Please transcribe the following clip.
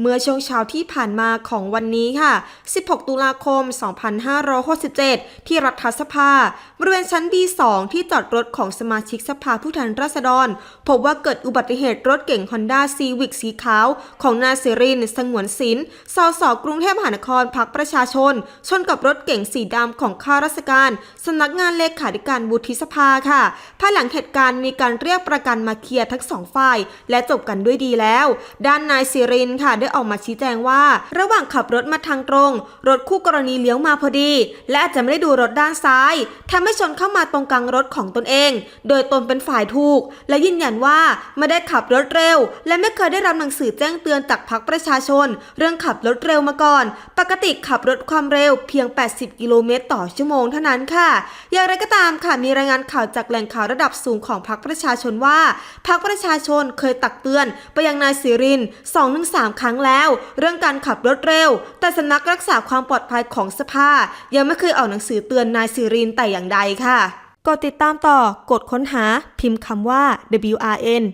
เมื่อช่วงเช้าที่ผ่านมาของวันนี้ค่ะ 16 ตุลาคม 2567 ที่รัฐสภา บริเวณชั้น B2 ที่จอดรถของสมาชิกสภาผู้แทนราษฎร พบว่าเกิดอุบัติเหตุรถเก๋ง Honda Civic สีขาว ของนายสิริน สงวนศิลป์สสกรุงเทพมหานครพักประชาชน ชนกับรถเก๋งสีดำของข้าราชการสำนักงานเลขาธิการวุฒิสภาค่ะภายหลังเหตุการณ์มีการเรียกประกันมาเคลียร์ทั้งสองฝ่าย และจบกันด้วยดีแล้ว ด้านนายสิรินค่ะได้ออกมาชี้แจงว่า ระหว่างขับรถมาทางตรง รถคู่กรณีเลี้ยวมาพอดี และอาจจะไม่ได้ดูรถด้านซ้ายทำให้ชนเข้ามาตรงกลางรถของตนเอง โดยตนเป็นฝ่ายถูก และยืนยันว่าไม่ได้ขับรถเร็ว และไม่เคยได้รับหนังสือแจ้งเตือนจากพรรคประชาชน เรื่องขับรถเร็วมาก่อน ปกติขับรถความเร็วเพียง 80 กิโลเมตรต่อชั่วโมงเท่านั้นค่ะ อย่างไรก็ตามค่ะมีรายงานข่าวจากแหล่งข่าวระดับสูงของพรรคประชาชนว่าพรรคประชาชนเคยตักเตือน ไปยังนายสิรินสองถึงสามครั้งแล้ว เรื่องการขับรถเร็ว แต่สำนักรักษาความปลอดภัยของสภา ยังไม่เคยออกหนังสือเตือนนายสิรินแต่อย่างใดค่ะ กดติดตามต่อกดค้นหาพิมพ์คำว่า WRN